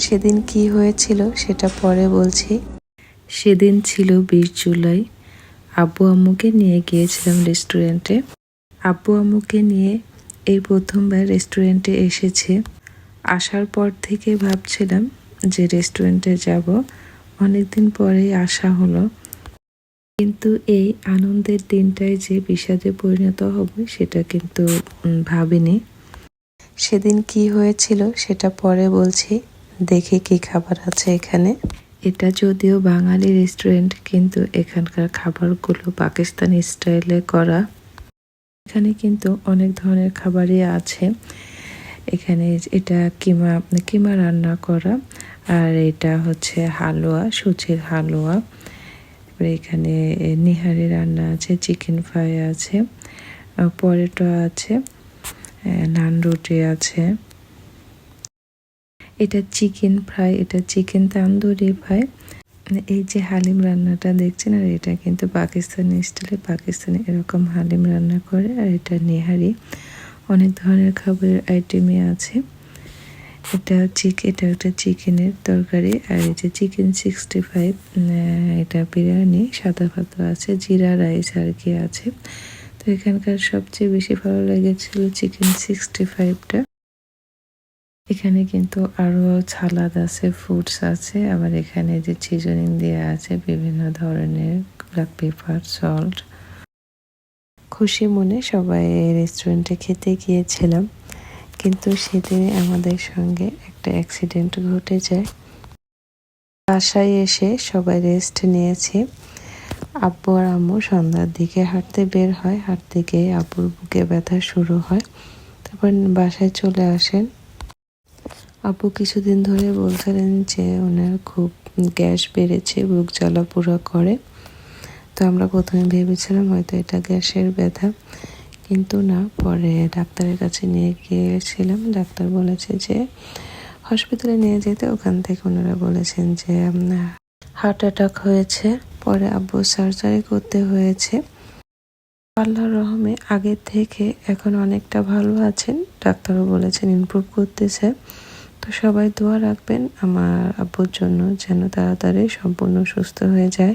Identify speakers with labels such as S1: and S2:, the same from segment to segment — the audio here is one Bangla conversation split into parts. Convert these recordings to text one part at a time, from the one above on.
S1: সেদিন কি হয়েছিল সেটা পরে বলছি। সেদিন ছিল বিশ জুলাই। আব্বু আম্মুকে নিয়ে গিয়েছিলাম রেস্টুরেন্টে। আব্বু আম্মুকে নিয়ে এই প্রথমবার রেস্টুরেন্টে এসেছে। আসার পর থেকে ভাবছিলাম যে রেস্টুরেন্টে যাব। অনেকদিন পরেই আসা হলো। কিন্তু এই আনন্দের দিনটায় যে বিষাদে পরিণত হবে সেটা কিন্তু ভাবিনি। সেদিন কি হয়েছিল সেটা পরে বলছি। দেখি কি খাবার আছে এখানে। এটা যদিও বাঙালি রেস্টুরেন্ট কিন্তু এখানকার খাবারগুলো পাকিস্তানি স্টাইলে করা। এখানে কিন্তু অনেক ধরনের খাবারই আছে। এখানে এটা কিমা কিমা রান্না করা, আর এটা হচ্ছে হালুয়া, সুজির হালুয়া। এখানে নিহারি রান্না আছে চিকেন ফ্রাই আছে পরেটো আছে নান রুটি আছে। এটা চিকেন ফ্রাই, এটা চিকেন তান্দুরি ফ্রাই। এই যে হালিম রান্নাটা দেখছেন, আর এটা কিন্তু পাকিস্তানি স্টাইলে, পাকিস্তানি এরকম হালিম রান্না করে, আর এটা নেহারি। অনেক ধরনের খাবারের আইটেমই আছে। এটা চিকেন এটা একটা চিকেনের তরকারি, আর এই যে চিকেন সিক্সটি ফাইভ এটা বিরিয়ানি, সাদা ভাত আছে, জিরা রাইস আর কি আছে। তো এখানকার সবচেয়ে বেশি ভালো লেগেছিল চিকেন সিক্সটি ফাইভটা। এখানে কিন্তু আরও ছালাদ আছে ফ্রুটস আছে, আবার এখানে যে চিজনিং দেওয়া আছে, বিভিন্ন ধরনের ব্ল্যাক পেপার সল্ট খুশি মনে সবাই রেস্টুরেন্টে খেতে গিয়েছিলাম, কিন্তু সেদিনে আমাদের সঙ্গে একটা অ্যাক্সিডেন্ট ঘটে যায়। বাসায় এসে সবাই রেস্ট নিয়েছি। আব্বু আর আম্মু সন্ধ্যার দিকে হাঁটতে বের হয়, হাঁটতে গিয়ে আব্বুর বুকে ব্যথা শুরু হয়। তারপর বাসায় চলে আসেন। আব্বু কিছুদিন ধরে বলছিলেন যে ওনার খুব গ্যাস বেড়েছে, বুক জ্বালা করে। তো আমরা প্রথমে ভেবেছিলাম হয়তো এটা গ্যাসের ব্যথা। কিন্তু না, পরে ডাক্তারের কাছে নিয়ে গিয়েছিলাম। ডাক্তার বলেছে যে হসপিটালে নিয়ে যেতে ওখান থেকে ওনারা বলেছেন যে হার্ট অ্যাটাক হয়েছে। পরে আব্বু সার্জারি করতে হয়েছে। আল্লাহর রহমে আগের থেকে এখন অনেকটা ভালো আছেন। ডাক্তারও বলেছেন ইমপ্রুভ করতেছে। তো সবাই দোয়া রাখবেন আমার আব্বুর জন্য যেন তাড়াতাড়ি সম্পূর্ণ সুস্থ হয়ে যায়।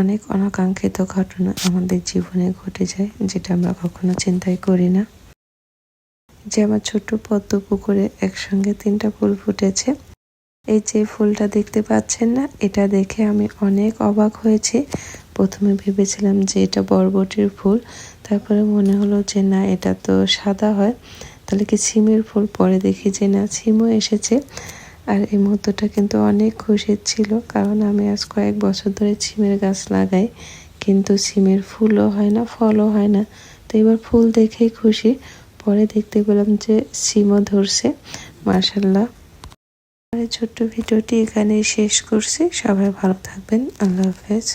S1: অনেক অনাকাঙ্ক্ষিত ঘটনা আমাদের জীবনে ঘটে যায়, যেটা আমরা কখনো চিন্তাই করি না। যে আমার ছোট্ট পদ্ম পুকুরে একসঙ্গে তিনটা ফুল ফুটেছে, এই যে ফুলটা দেখতে পাচ্ছেন না, এটা দেখে আমি অনেক অবাক হয়েছি। প্রথমে ভেবেছিলাম যে এটা বরবটির ফুল, তারপরে মনে হলো যে না, এটা তো সাদা হয়। তাহলে কি সিমের ফুল পরে দেখি যে না সিমও এসেছে। আর এই মুহূর্তটা কিন্তু অনেক খুশির ছিল, কারণ আমি আজ কয়েক বছর ধরে সিমের গাছ লাগাই, কিন্তু সিমের ফুলও হয় না, ফলও হয় না। তো এবার ফুল দেখেই খুশি, পরে দেখতে পেলাম যে সিমও ধরছে মার্শাল্লাহ এই ছোট্ট ভিডিওটি এখানেই শেষ করছি, সবাই ভালো থাকবেন, আল্লাহ হাফেজ।